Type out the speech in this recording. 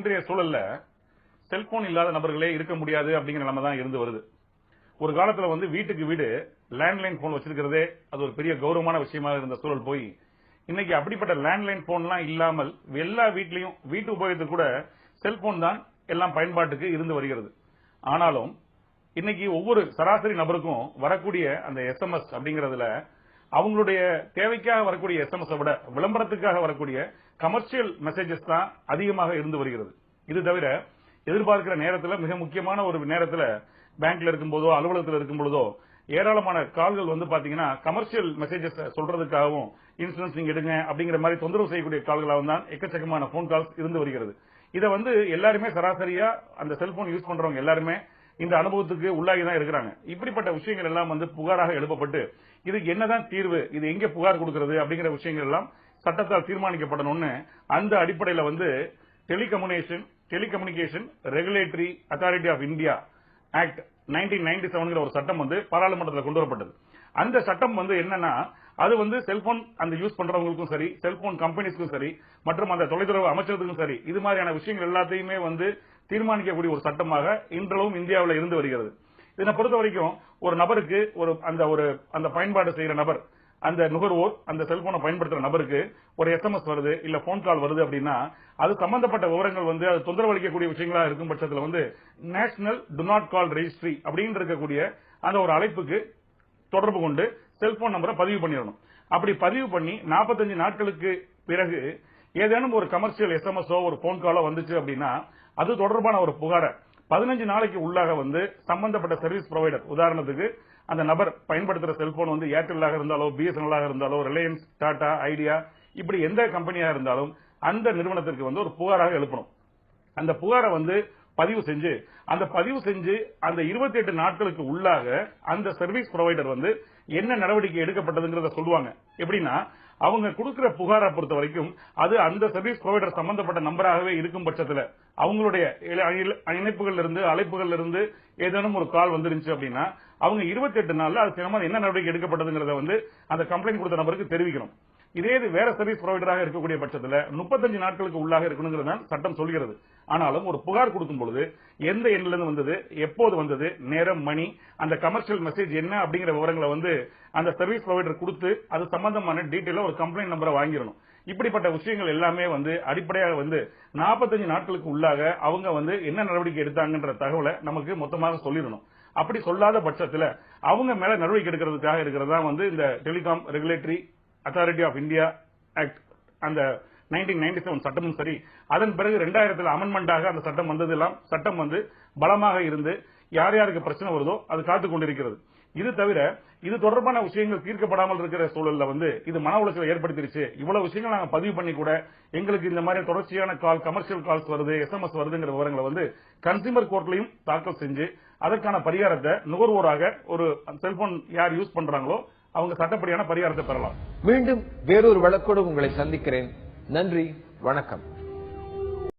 இன்றைய சூழல்ல செல்போன் இல்லாத நபர்களே இருக்க முடியாது அப்படிங்கிற நிலைமை தான் இருந்து வருது. ஒரு காலத்துல வந்து வீட்டுக்கு வீடு லேண்ட்லைன் போன் வச்சிருக்கிறதே அது ஒரு பெரிய கௌரவமான விஷயமா இருந்த சூழல் போய் இன்னைக்கு அப்படிப்பட்ட லேண்ட்லைன் போன்லாம் இல்லாமல் எல்லா வீட்லயும் வீட்டு உபயோகத்துக்கு கூட செல்போன் தான் எல்லாம் பயன்பாட்டுக்கு இருந்து வருகிறது. ஆனாலும் இன்னைக்கு ஒவ்வொரு சராசரி நபருக்கும் வரக்கூடிய அந்த எஸ்எம்எஸ் அப்படிங்கறதுல அவங்களுடைய தேவைக்காக வரக்கூடிய எஸ்எம்எஸ் விட விளம்பரத்துக்காக வரக்கூடிய கமர்ஷியல் மெசேஜஸ் தான் அதிகமாக இருந்து வருகிறது. இது தவிர எதிர்பார்க்கிற நேரத்தில் மிக முக்கியமான ஒரு நேரத்தில் பேங்க்ல இருக்கும்போதோ அலுவலகத்தில் இருக்கும்போதோ ஏராளமான கால்கள் வந்து பாத்தீங்கன்னா கமர்ஷியல் மெசேஜஸ் சொல்றதுக்காகவும் இன்சூரன்ஸ் நீங்க எடுங்க அப்படிங்கிற மாதிரி தொந்தரவு செய்யக்கூடிய கால்களாகவும் தான் எக்கச்சக்கமான போன் கால்ஸ் இருந்து வருகிறது. இதை வந்து எல்லாருமே சராசரியா அந்த செல்போன் யூஸ் பண்றவங்க எல்லாருமே இந்த அனுபவத்துக்கு உள்ளாகி தான் இருக்கிறாங்க. இப்படிப்பட்ட விஷயங்கள் எல்லாம் வந்து புகாராக எழுப்பப்பட்டு இதுக்கு என்னதான் தீர்வு இது எங்க புகார் கொடுக்கிறது அப்படிங்கிற விஷயங்கள் எல்லாம் சட்டத்தால் தீர்மானிக்கப்படணும்னு அந்த அடிப்படையில வந்து telecommunication telecommunication regulatory authority of India act nineteen ninety செவன்கிற ஒரு சட்டம் வந்து பாராளுமன்றத்தில் கொண்டு வரப்பட்டது. அந்த சட்டம் வந்து என்னன்னா அது வந்து செல்போன் அந்த யூஸ் பண்றவங்களுக்கும் சரி செல்போன் கம்பெனிஸ்க்கும் சரி மற்றும் அந்த தொலைத்தொடர்பு அமைச்சகத்துக்கும் சரி இது மாதிரியான விஷயங்கள் எல்லாத்தையுமே வந்து தீர்மானிக்கக்கூடிய ஒரு சட்டமாக இன்றளவும் இந்தியாவில் இருந்து வருகிறது. இதனை பொறுத்த வரைக்கும் ஒரு நபருக்கு ஒரு அந்த ஒரு அந்த பயன்பாடு செய்கிற நபர் அந்த நுகர்வோர் அந்த செல்போனை பயன்படுத்துற நபருக்கு ஒரு எஸ்எம்எஸ் வருது இல்ல போன் கால் வருது அப்படின்னா அது சம்பந்தப்பட்ட விவரங்கள் வந்து அது தொந்தரவு அளிக்கக்கூடிய விஷயங்களா இருக்கும் பட்சத்தில் வந்து national do not call registry அப்படின்னு இருக்கக்கூடிய அந்த ஒரு அழைப்புக்கு தொடர்பு கொண்டு செல்போன் நம்பரை பதிவு பண்ணிடணும். அப்படி பதிவு பண்ணி 45 நாட்களுக்கு பிறகு ஏதேனும் ஒரு கமர்ஷியல் எஸ்எம்எஸ்ஓ ஒரு போன் காலோ வந்துச்சு அப்படின்னா அது தொடர்பான ஒரு புகாரை பதினஞ்சு நாளைக்கு உள்ளாக வந்து சம்பந்தப்பட்ட சர்வீஸ் ப்ரொவைடர் உதாரணத்துக்கு அந்த நபர் பயன்படுத்துற செல்போன் வந்து ஏர்டெல்லாக இருந்தாலோ பிஎஸ்என்எல்லாக இருந்தாலோ ரிலையன்ஸ் டாடா ஐடியா இப்படி எந்த கம்பெனியாக இருந்தாலும் அந்த நிறுவனத்திற்கு வந்து ஒரு புகாராக எழுப்பணும். அந்த புகாரை வந்து பதிவு செஞ்சு அந்த பதிவு செஞ்சு அந்த 28 நாட்களுக்கு உள்ளாக அந்த சர்வீஸ் ப்ரொவைடர் வந்து என்ன நடவடிக்கை எடுக்கப்பட்டதுங்கிறத சொல்லுவாங்க. எப்படின்னா அவங்க கொடுக்கிற புகாரை பொறுத்த வரைக்கும் அது அந்த சர்வீஸ் ப்ரொவைடர் சம்பந்தப்பட்ட நம்பராகவே இருக்கும் பட்சத்துல அவங்களுடைய இணைப்புகள் இருந்து அழைப்புகள்ல இருந்து ஏதேனும் ஒரு கால் வந்துருந்துச்சு அப்படின்னா அவங்க 28 நாள்ல அது சம்பந்தமா என்ன நடவடிக்கை எடுக்கப்பட்டதுங்கிறத வந்து அந்த கம்ப்ளைண்ட் கொடுத்த நபருக்கு தெரிவிக்கணும். இதே இது வேற சர்வீஸ் ப்ரொவைடராக இருக்கக்கூடிய பட்சத்துல 35 நாட்களுக்கு உள்ளாக இருக்கணுங்கிறது தான் சட்டம் சொல்கிறது. ஆனாலும் ஒரு புகார் கொடுக்கும் பொழுது எந்த எண்ணில இருந்து வந்தது எப்போது வந்தது நேரம் மணி அந்த கமர்ஷியல் மெசேஜ் என்ன அப்படிங்கிற விவரங்களை வந்து அந்த சர்வீஸ் ப்ரொவைடர் கொடுத்து அது சம்பந்தமான டீட்டெயில ஒரு கம்ப்ளைண்ட் நம்பரை வாங்கிடணும். இப்படிப்பட்ட விஷயங்கள் எல்லாமே வந்து அடிப்படையாக வந்து 45 நாட்களுக்கு உள்ளாக அவங்க வந்து என்ன நடவடிக்கை எடுத்தாங்கன்ற தகவலை நமக்கு மொத்தமாக சொல்லிடணும். அப்படி சொல்லாத பட்சத்தில் அவங்க மேல நடவடிக்கை எடுக்கிறதுக்காக இருக்கிறதா வந்து இந்த telecom regulatory authority of India act அந்த 1997 செவன் சட்டமும் சரி. அதன் பிறகு ரெண்டாயிரத்தில் அமெண்ட்மெண்டாக அந்த சட்டம் வந்ததெல்லாம் சட்டம் வந்து பலமாக இருந்து யார் யாருக்கு பிரச்சனை வருதோ அது காத்துக் கொண்டிருக்கிறது. இது தவிர இது தொடர்பான விஷயங்கள் தீர்க்கப்படாமல் இருக்கிற சூழல்ல வந்து இது மன உளைச்சலை ஏற்படுத்திருச்சு. இவ்வளவு விஷயங்கள் நாங்க பதிவு பண்ணி கூட எங்களுக்கு இந்த மாதிரி தொடர்ச்சியான கால் கமர்ஷியல் கால்ஸ் வருது எஸ்எம்எஸ் வருதுங்கிற விவரங்களை வந்து கன்சியூமர் கோர்ட்லயும் தாக்கல் செஞ்சு அதற்கான பரிகாரத்தை நுகர்வோராக ஒரு செல்போன் யார் யூஸ் பண்றாங்களோ அவங்க சட்டப்படியான பரிகாரத்தை பெறலாம். மீண்டும் வேறொரு வழக்கோடு உங்களை சந்திக்கிறேன். நன்றி வணக்கம்